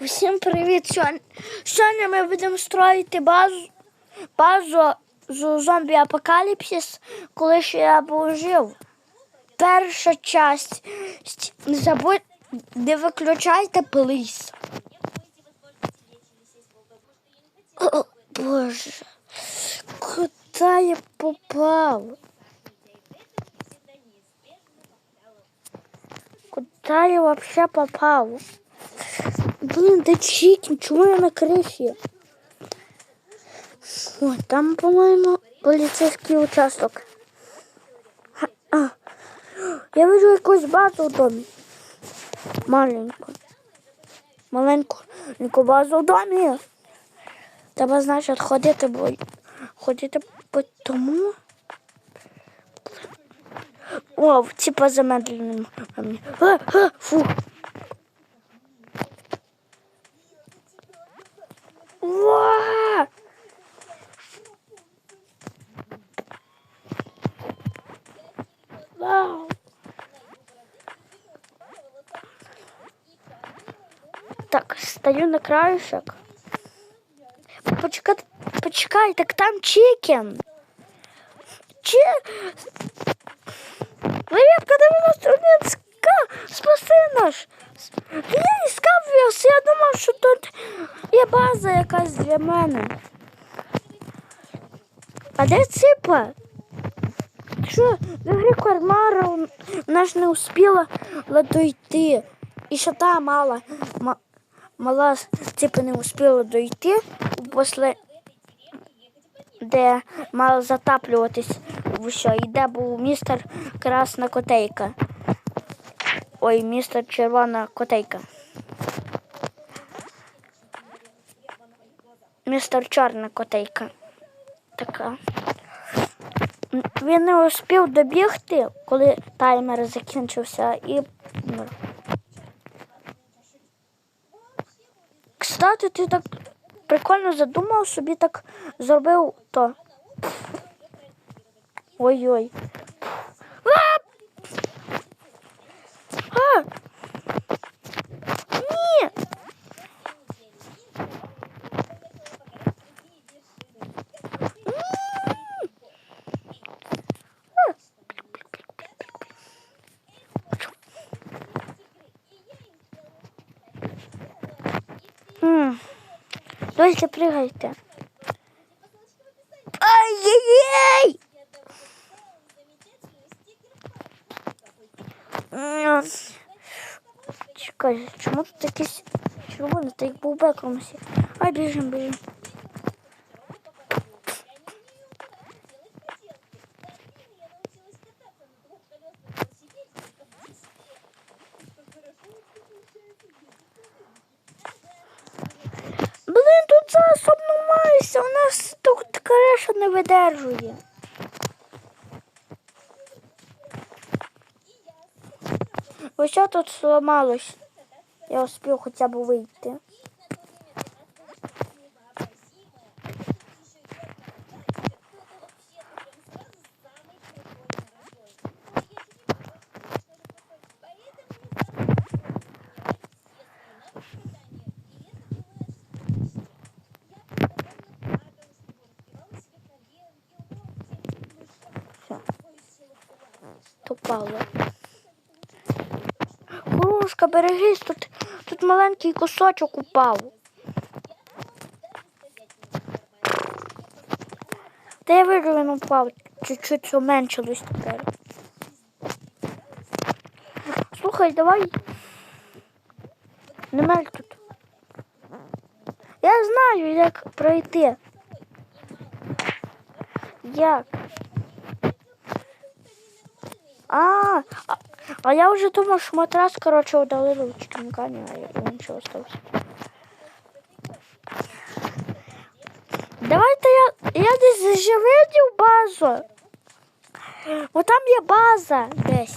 Всім привіт! Сьогодні, ми будемо строїти базу, базу з зомбі апокаліпсис, коли ще я був жив. Перша часть. Не забудь, не виключайте плиз. О, Боже, куди я попав? Куда я вообще попал? Блин, да чикен, чему я на крыше? Ой, там, по-моему, полицейский участок. Ха, А, я вижу якусь базу в домі. Маленьку. Маленьку базу в домі. Треба, значить, ходити, бо ходити по тому. О, типа замедленим. Фу. Ва! Вау! Так, стою на краешек. Почекай, почекай, так там чикен. Чи... для мене. А де ципа? Що в грі Кармара вона ж не успіла дойти. І що та мала, мала ципа не успіла дойти після де мала затаплюватись в що, і де був містер Красна Котейка. Ой, містер Червона Котейка. Містер Чорна Котейка. Така. Він не успів добігти, коли таймер закінчився, і. Кстати, ти так прикольно задумав, собі так зробив то. Ой-ой. А! А! Ні! М. Дольше пригайте. Ай-яй-яй! Чекай, чому тут якийсь червоний, та як був бекромсі. Ай, біжим, біжим. Блин, тут засоб намається, у нас тут креша не видержує. Ось що тут сломалось. Я успів хоча б вийти. Тупало. Грушка, берегись, тут, тут маленький кусочок упав. Та я вижу, він упав. Чуть-чуть зменшилось тепер. Слухай, давай. Немель тут. Я знаю, як пройти. Як? А, а, а я уже думал, что матрас, короче, удалил у Чиканкани, а я ничего остался. Давайте я, я десь заживлю базу. Вот там є база десь.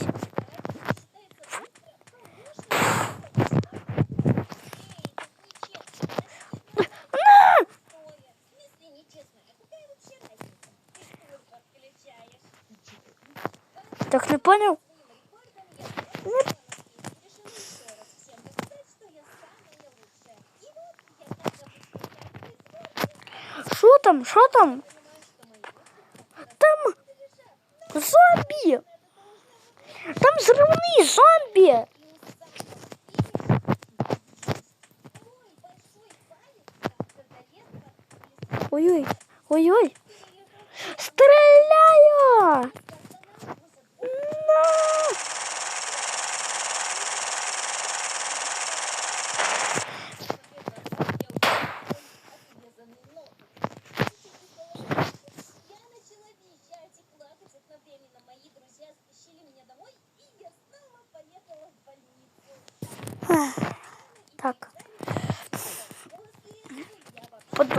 понял? Що там? Що там? Там зомби! Там взрывные зомбі! Ой-ой, ой-ой!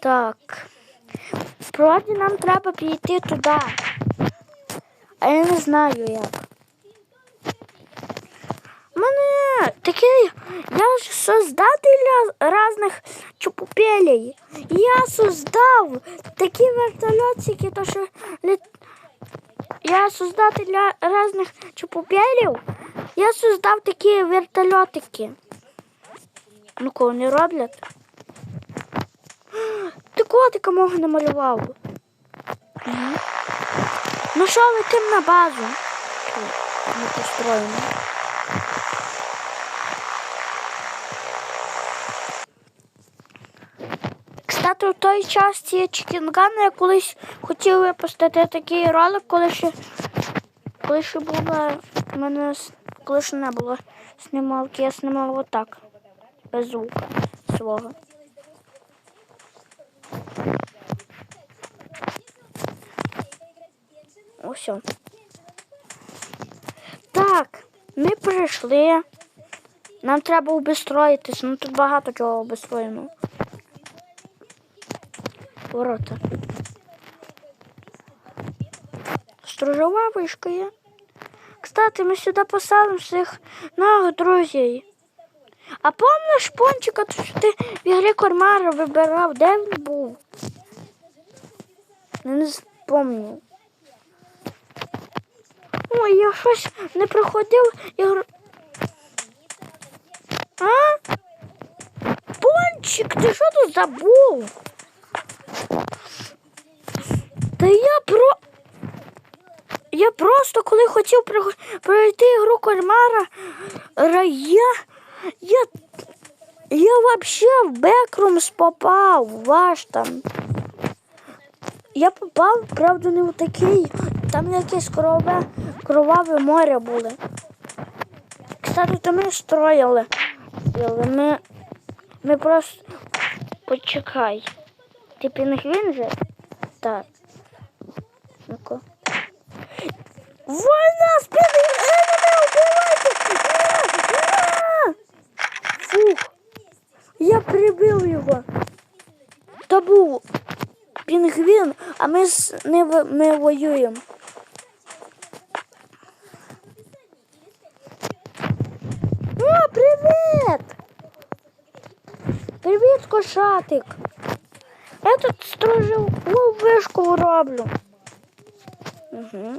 Так. Вроді нам треба піти туди. А я не знаю як. Мене такий, я ж создатель різних чупупелей. Я создав такі вертольотики, то що я создатель різних чупупелів. Я создав такі вертольотики. Ну кого не роблять? Ти котика мого намалював. Ну що, летим на базу. Ми построїмо. Кстати, у той час часті Чікінгана я колись хотів випустити такий ролик, коли ще, коли ще було мене коли ще не було знімалки, я знімав отак, без звука свого. Ось. Так, ми прийшли. Нам треба обестроїтись, ну тут багато чого обестроєно. Ворота. Сторожова вишка є. Кстати, ми сюди посадимо всіх нових друзів. А помниш пончика, то що ти в ігрі Кормара вибирав, де він був? Не пам'ятаю. Я щось не проходив ігру. А? Пончик, ти що тут забув? Та я про. Я просто коли хотів пройти ігру кальмара, ра- я, я, я вообще в Бекрумс попав, ваш там. Я попав, правда, не в такий. Там якесь кроваве, кроваве море було. Кстати, то ми строїли. Ми, ми просто почекай. Ти пінгвін же? Так. Ну-ка. Война з! На! Фух. Я прибив його. То був пінгвін, а ми з ми воюємо. О, привіт! Привіт, кошатик. Я тут строжив вишку роблю. Угу.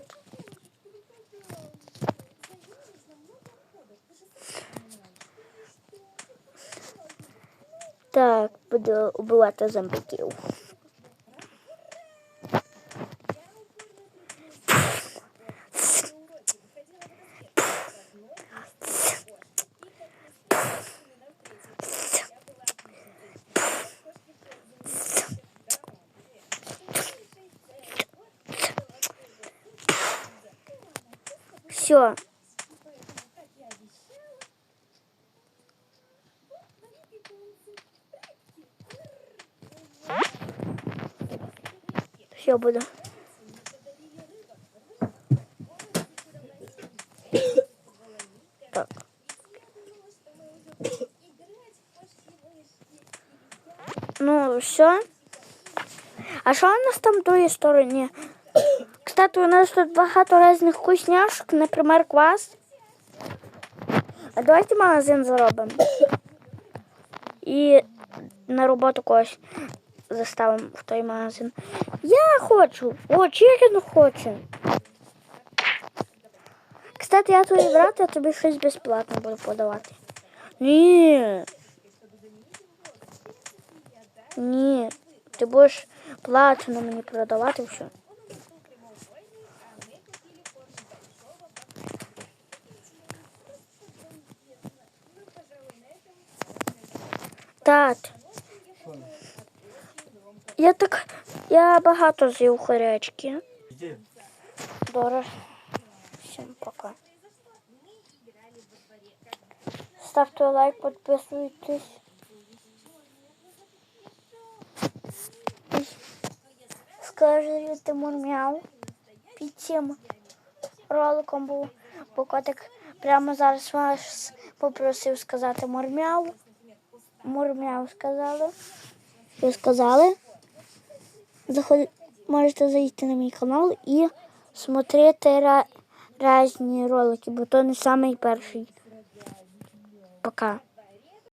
Так, буду убивати зомбаків. Все. Все буду. Так. Ну, все. А що у нас там в другій стороні? Кстати, у нас тут багато різних вкусняшок, наприклад, квас. А давайте магазин заробимо. І на роботу когось заставимо в той магазин. Я хочу. О, Чірін хоче. Кстати, я твій брат, я тобі щось безплатно буду подавати. Ні. Ні. Ти будеш платно мені продавати все. Тат. Я так. Я багато з'їв хорячки. Добре. Всім пока. Ставте лайк, підписуйтесь. Скажіть мурмяу. Під цим роликом був, бо котик прямо зараз вас попросив сказати мурмяу. Мурмяу сказали. Ви сказали. Заходи, можете зайти на мій канал і смотрити різні ролики, бо то не самий перший. Пока.